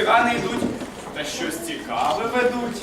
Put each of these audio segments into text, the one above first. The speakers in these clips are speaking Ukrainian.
цигани йдуть, та щось цікаве ведуть.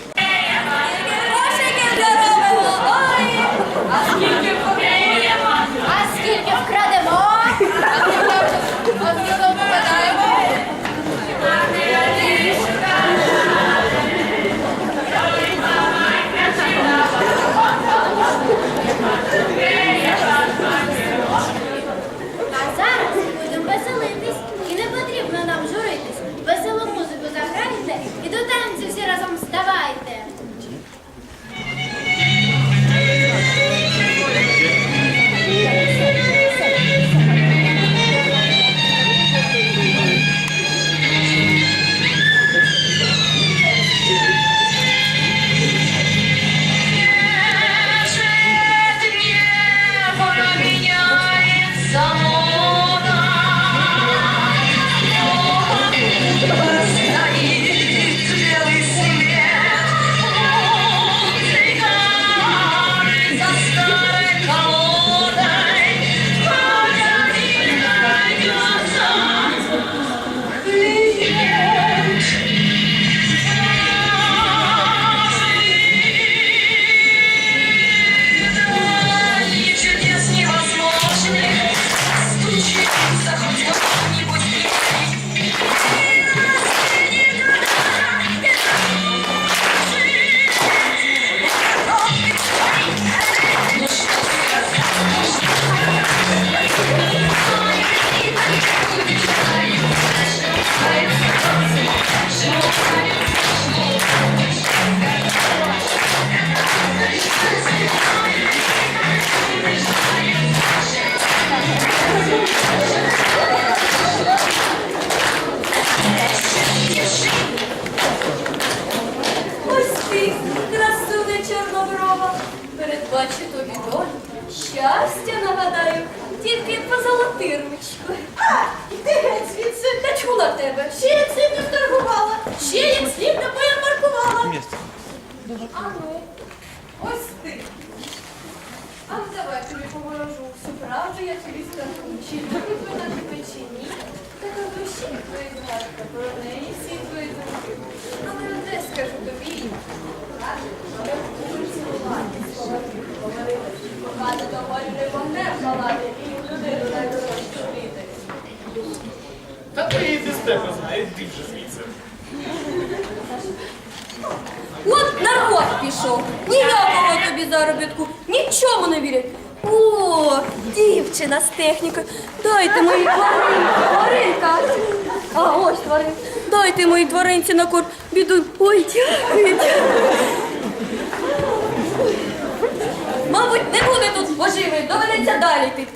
Передбачу тобі долю, щастя нагадаю, тільки позолоти ручку. А, ти геть звідси, та чула тебе, ще як слід не вторгувала, ще як слід не поярмаркувала. А ну, ось ти. А ну давай тобі поворожу, всю правду я тобі скажу, чи любить вона тебе чи ні, так у душі твої згадка, про неї всі твої думки. тебе знає, ти звідси. Ну, от народ пішов. Ніякого тобі заробітку, нічому не вірять. О, дівчина з технікою. Дайте мої тваринці, тваринка. А ось тварин. Дайте мої тваринці на кор. Біду. Ой, дякую. Мабуть, не буде тут споживою, доведеться далі йти.